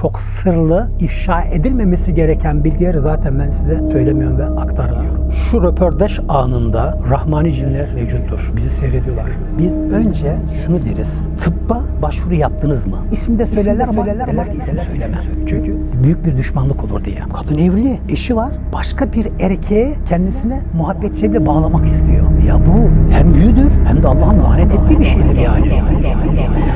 çok sırlı, ifşa edilmemesi gereken bilgileri zaten ben size söylemiyorum ve aktarmıyorum. Şu röportaj anında rahmani cinler mevcuttur. Bizi seyrediyorlar. Biz önce şunu deriz. Tıbba başvuru yaptınız mı? İsim de söylerler ama derler ki isim söyleme. Çünkü büyük bir düşmanlık olur diye. Kadın evli, eşi var. Başka bir erkeğe kendisine muhabbet bile bağlamak istiyor. Ya bu hem büyüdür hem de Allah'ın lanet ettiği bir şeydir yani.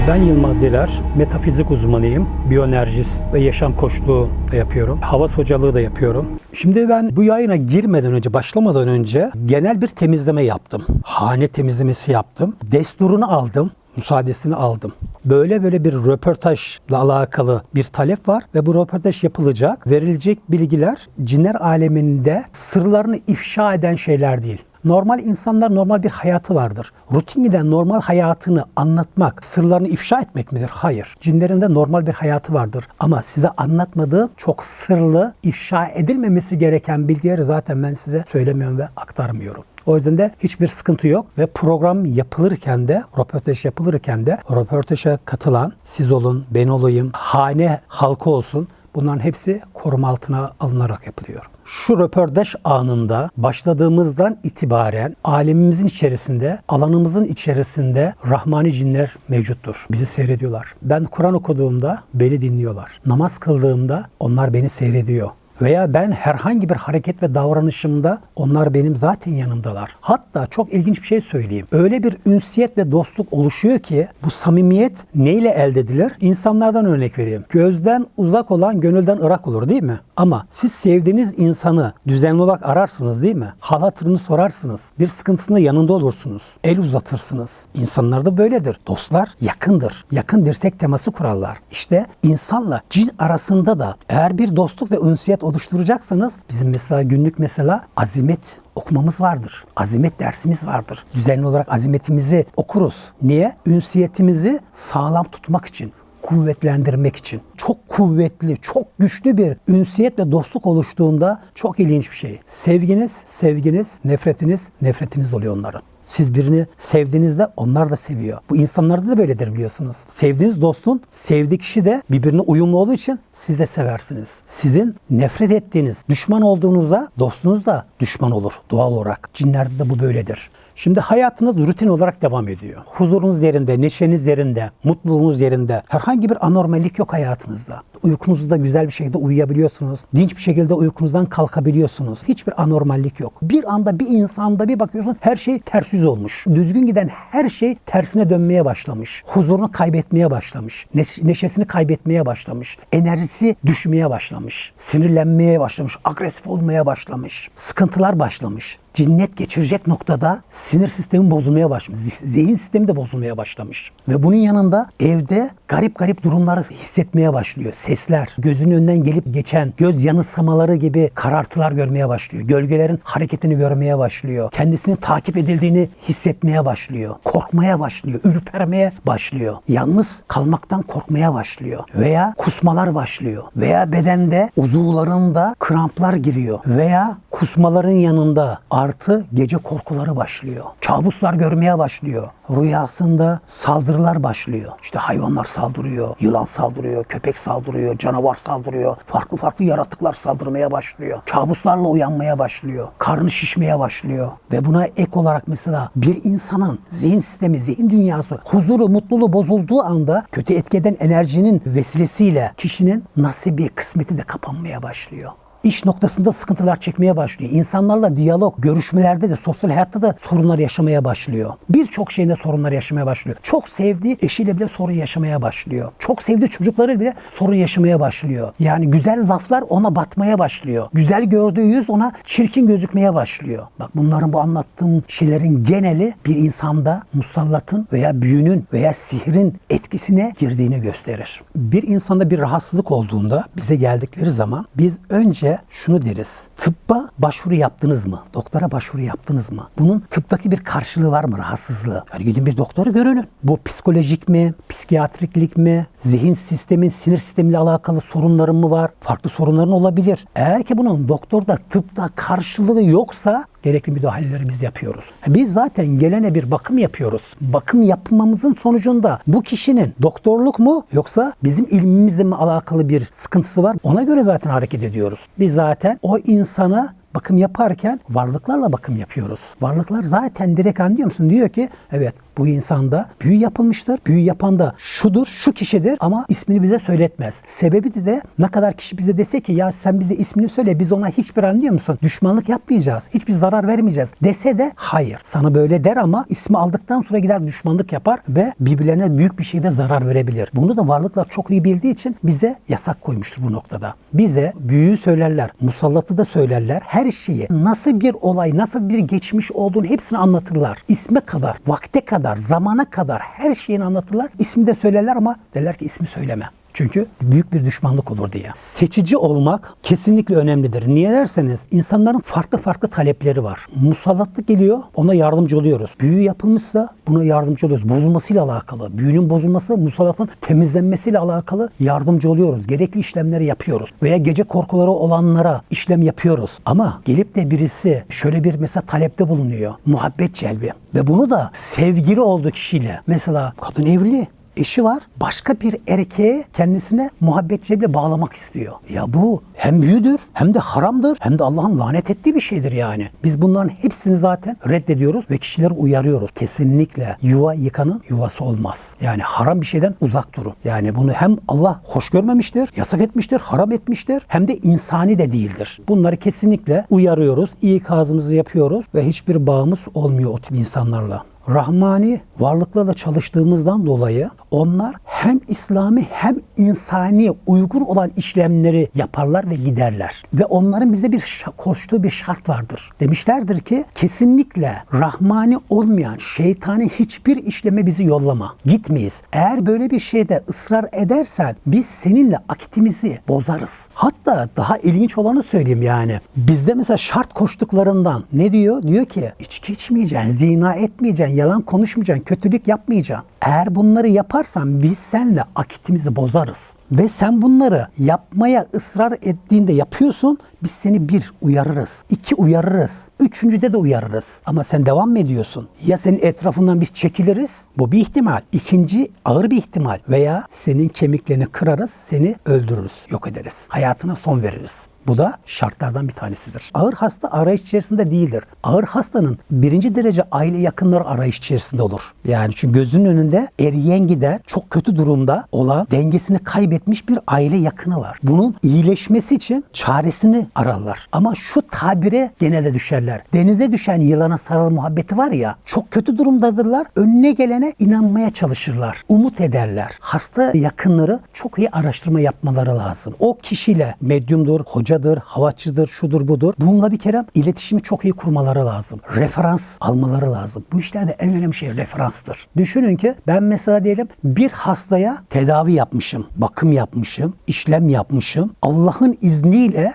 Ben Yılmaz Yeler, metafizik uzmanıyım. Biyoenerjist ve yaşam koçluğu da yapıyorum. Hava hocalığı da yapıyorum. Şimdi ben bu yayına girmeden önce, başlamadan önce genel bir temizleme yaptım. Hane temizlemesi yaptım. Desturunu aldım müsaadesini aldım. Böyle böyle bir röportajla alakalı bir talep var ve bu röportaj yapılacak. Verilecek bilgiler cinler aleminde sırlarını ifşa eden şeyler değil. Normal insanlar normal bir hayatı vardır. Rutin giden normal hayatını anlatmak, sırlarını ifşa etmek midir? Hayır. Cinlerin de normal bir hayatı vardır. Ama size anlatmadığım çok sırlı, ifşa edilmemesi gereken bilgileri zaten ben size söylemiyorum ve aktarmıyorum. O yüzden de hiçbir sıkıntı yok ve program yapılırken de, röportaj yapılırken de röportaja katılan siz olun, ben olayım, hane halkı olsun bunların hepsi koruma altına alınarak yapılıyor. Şu röportaj anında başladığımızdan itibaren alemimizin içerisinde, alanımızın içerisinde rahmani cinler mevcuttur. Bizi seyrediyorlar. Ben Kur'an okuduğumda beni dinliyorlar. Namaz kıldığımda onlar beni seyrediyor. Veya ben herhangi bir hareket ve davranışımda onlar benim zaten yanımdalar. Hatta çok ilginç bir şey söyleyeyim. Öyle bir ünsiyet ve dostluk oluşuyor ki bu samimiyet neyle elde edilir? İnsanlardan örnek vereyim. Gözden uzak olan gönülden ırak olur değil mi? Ama siz sevdiğiniz insanı düzenli olarak ararsınız değil mi? Hal hatırını sorarsınız. Bir sıkıntısında yanında olursunuz. El uzatırsınız. İnsanlar da böyledir. Dostlar yakındır. Yakın dirsek teması kurarlar. İşte insanla cin arasında da eğer bir dostluk ve ünsiyet oluşturacaksanız bizim mesela günlük mesela azimet okumamız vardır. Azimet dersimiz vardır. Düzenli olarak azimetimizi okuruz. Niye? Ünsiyetimizi sağlam tutmak için kuvvetlendirmek için. Çok kuvvetli, çok güçlü bir ünsiyet ve dostluk oluştuğunda çok ilginç bir şey. Sevginiz, sevginiz, nefretiniz, nefretiniz oluyor onların. Siz birini sevdiğinizde onlar da seviyor. Bu insanlarda da böyledir biliyorsunuz. Sevdiğiniz dostun sevdiği kişi de birbirine uyumlu olduğu için siz de seversiniz. Sizin nefret ettiğiniz, düşman olduğunuzda dostunuz da düşman olur doğal olarak. Cinlerde de bu böyledir. Şimdi hayatınız rutin olarak devam ediyor. Huzurunuz yerinde, neşeniz yerinde, mutluluğunuz yerinde. Herhangi bir anormallik yok hayatınızda. Uykunuzda güzel bir şekilde uyuyabiliyorsunuz. Dinç bir şekilde uykunuzdan kalkabiliyorsunuz. Hiçbir anormallik yok. Bir anda bir insanda bir bakıyorsun her şey ters yüz olmuş. Düzgün giden her şey tersine dönmeye başlamış. Huzurunu kaybetmeye başlamış. Neş- neşesini kaybetmeye başlamış. Enerjisi düşmeye başlamış. Sinirlenmeye başlamış. Agresif olmaya başlamış. Sıkıntılar başlamış cinnet geçirecek noktada sinir sistemi bozulmaya başlamış. zih- Zihin sistemi de bozulmaya başlamış. Ve bunun yanında evde garip garip durumları hissetmeye başlıyor. Sesler, gözünün önünden gelip geçen göz yanılsamaları gibi karartılar görmeye başlıyor. Gölgelerin hareketini görmeye başlıyor. Kendisini takip edildiğini hissetmeye başlıyor. Korkmaya başlıyor. Ürpermeye başlıyor. Yalnız kalmaktan korkmaya başlıyor. Veya kusmalar başlıyor. Veya bedende uzuvlarında kramplar giriyor. Veya kusmaların yanında artı gece korkuları başlıyor. Kabuslar görmeye başlıyor. Rüyasında saldırılar başlıyor. İşte hayvanlar saldırıyor, yılan saldırıyor, köpek saldırıyor, canavar saldırıyor. Farklı farklı yaratıklar saldırmaya başlıyor. Kabuslarla uyanmaya başlıyor. Karnı şişmeye başlıyor. Ve buna ek olarak mesela bir insanın zihin sistemi, zihin dünyası, huzuru, mutluluğu bozulduğu anda kötü etkeden enerjinin vesilesiyle kişinin nasibi, kısmeti de kapanmaya başlıyor iş noktasında sıkıntılar çekmeye başlıyor. İnsanlarla diyalog, görüşmelerde de sosyal hayatta da sorunlar yaşamaya başlıyor. Birçok şeyinde sorunlar yaşamaya başlıyor. Çok sevdiği eşiyle bile sorun yaşamaya başlıyor. Çok sevdiği çocukları bile sorun yaşamaya başlıyor. Yani güzel laflar ona batmaya başlıyor. Güzel gördüğü yüz ona çirkin gözükmeye başlıyor. Bak bunların bu anlattığım şeylerin geneli bir insanda musallatın veya büyünün veya sihrin etkisine girdiğini gösterir. Bir insanda bir rahatsızlık olduğunda bize geldikleri zaman biz önce şunu deriz. Tıbba başvuru yaptınız mı? Doktora başvuru yaptınız mı? Bunun tıptaki bir karşılığı var mı rahatsızlığı? Yani gidin bir doktora görünün. Bu psikolojik mi? Psikiyatriklik mi? Zihin sistemin, sinir sistemiyle alakalı sorunların mı var? Farklı sorunların olabilir. Eğer ki bunun doktorda, tıpta karşılığı yoksa Gerekli müdahaleleri biz yapıyoruz. Biz zaten gelene bir bakım yapıyoruz. Bakım yapmamızın sonucunda bu kişinin doktorluk mu yoksa bizim ilmimizle mi alakalı bir sıkıntısı var? Ona göre zaten hareket ediyoruz. Biz zaten o insana bakım yaparken varlıklarla bakım yapıyoruz. Varlıklar zaten direkt anlıyor musun? Diyor ki evet bu insanda büyü yapılmıştır. Büyü yapan da şudur, şu kişidir ama ismini bize söyletmez. Sebebi de, de ne kadar kişi bize dese ki ya sen bize ismini söyle biz ona hiçbir anlıyor musun? Düşmanlık yapmayacağız. Hiçbir zarar vermeyeceğiz. Dese de hayır. Sana böyle der ama ismi aldıktan sonra gider düşmanlık yapar ve birbirlerine büyük bir şeyde zarar verebilir. Bunu da varlıklar çok iyi bildiği için bize yasak koymuştur bu noktada. Bize büyüyü söylerler, musallatı da söylerler. Her şeyi nasıl bir olay, nasıl bir geçmiş olduğunu hepsini anlatırlar. İsme kadar, vakte kadar, zamana kadar her şeyini anlatırlar. İsmi de söylerler ama derler ki ismi söyleme. Çünkü büyük bir düşmanlık olur diye. Seçici olmak kesinlikle önemlidir. Niye derseniz insanların farklı farklı talepleri var. Musallatlık geliyor ona yardımcı oluyoruz. Büyü yapılmışsa buna yardımcı oluyoruz. Bozulmasıyla alakalı. Büyünün bozulması musallatın temizlenmesiyle alakalı yardımcı oluyoruz. Gerekli işlemleri yapıyoruz. Veya gece korkuları olanlara işlem yapıyoruz. Ama gelip de birisi şöyle bir mesela talepte bulunuyor. Muhabbet celbi. Ve bunu da sevgili olduğu kişiyle. Mesela kadın evli eşi var. Başka bir erkeğe kendisine muhabbet ceble bağlamak istiyor. Ya bu hem büyüdür hem de haramdır hem de Allah'ın lanet ettiği bir şeydir yani. Biz bunların hepsini zaten reddediyoruz ve kişileri uyarıyoruz. Kesinlikle yuva yıkanın yuvası olmaz. Yani haram bir şeyden uzak durun. Yani bunu hem Allah hoş görmemiştir, yasak etmiştir, haram etmiştir hem de insani de değildir. Bunları kesinlikle uyarıyoruz, ikazımızı yapıyoruz ve hiçbir bağımız olmuyor o tip insanlarla. Rahmani varlıklarla çalıştığımızdan dolayı onlar hem İslami hem insani uygun olan işlemleri yaparlar ve giderler. Ve onların bize bir koştuğu bir şart vardır. Demişlerdir ki kesinlikle Rahmani olmayan şeytani hiçbir işleme bizi yollama. Gitmeyiz. Eğer böyle bir şeyde ısrar edersen biz seninle akitimizi bozarız. Hatta daha ilginç olanı söyleyeyim yani. Bizde mesela şart koştuklarından ne diyor? Diyor ki içki içmeyeceksin, zina etmeyeceksin, yalan konuşmayacaksın, kötülük yapmayacaksın. Eğer bunları yaparsan biz seninle akitimizi bozarız. Ve sen bunları yapmaya ısrar ettiğinde yapıyorsun. Biz seni bir uyarırız, iki uyarırız, üçüncüde de uyarırız. Ama sen devam mı ediyorsun? Ya senin etrafından biz çekiliriz, bu bir ihtimal. İkinci ağır bir ihtimal. Veya senin kemiklerini kırarız, seni öldürürüz, yok ederiz. Hayatına son veririz. Bu da şartlardan bir tanesidir. Ağır hasta arayış içerisinde değildir. Ağır hastanın birinci derece aile yakınları arayış içerisinde olur. Yani çünkü gözünün önünde eriyen giden, çok kötü durumda olan, dengesini kaybetmiş bir aile yakını var. Bunun iyileşmesi için çaresini ararlar. Ama şu tabire gene de düşerler. Denize düşen yılana sarıl muhabbeti var ya, çok kötü durumdadırlar. Önüne gelene inanmaya çalışırlar. Umut ederler. Hasta yakınları çok iyi araştırma yapmaları lazım. O kişiyle medyumdur, hocadır, havaçıdır, şudur budur. Bununla bir kere iletişimi çok iyi kurmaları lazım. Referans almaları lazım. Bu işlerde en önemli şey referanstır. Düşünün ki ben mesela diyelim bir hastaya tedavi yapmışım, bakım yapmışım, işlem yapmışım. Allah'ın izniyle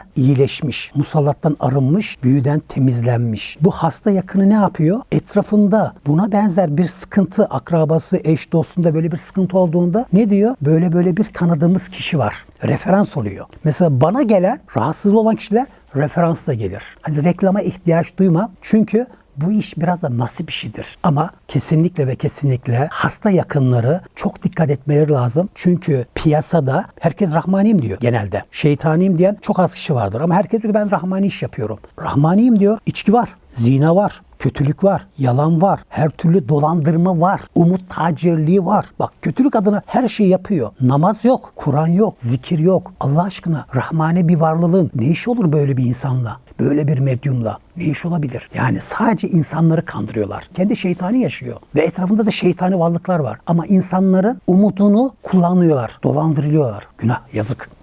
iyileşmiş, musallattan arınmış, büyüden temizlenmiş. Bu hasta yakını ne yapıyor? Etrafında buna benzer bir sıkıntı, akrabası, eş dostunda böyle bir sıkıntı olduğunda ne diyor? Böyle böyle bir tanıdığımız kişi var. Referans oluyor. Mesela bana gelen rahatsız olan kişiler referansla gelir. Hani reklama ihtiyaç duyma. Çünkü bu iş biraz da nasip işidir. Ama kesinlikle ve kesinlikle hasta yakınları çok dikkat etmeleri lazım. Çünkü piyasada herkes Rahmaniyim diyor genelde. Şeytaniyim diyen çok az kişi vardır. Ama herkes diyor ben Rahmani iş yapıyorum. Rahmaniyim diyor. içki var, zina var, kötülük var, yalan var, her türlü dolandırma var, umut tacirliği var. Bak kötülük adına her şeyi yapıyor. Namaz yok, Kur'an yok, zikir yok. Allah aşkına rahmani bir varlığın ne işi olur böyle bir insanla? Böyle bir medyumla ne iş olabilir? Yani sadece insanları kandırıyorlar. Kendi şeytani yaşıyor. Ve etrafında da şeytani varlıklar var. Ama insanların umudunu kullanıyorlar, dolandırılıyorlar. Günah, yazık.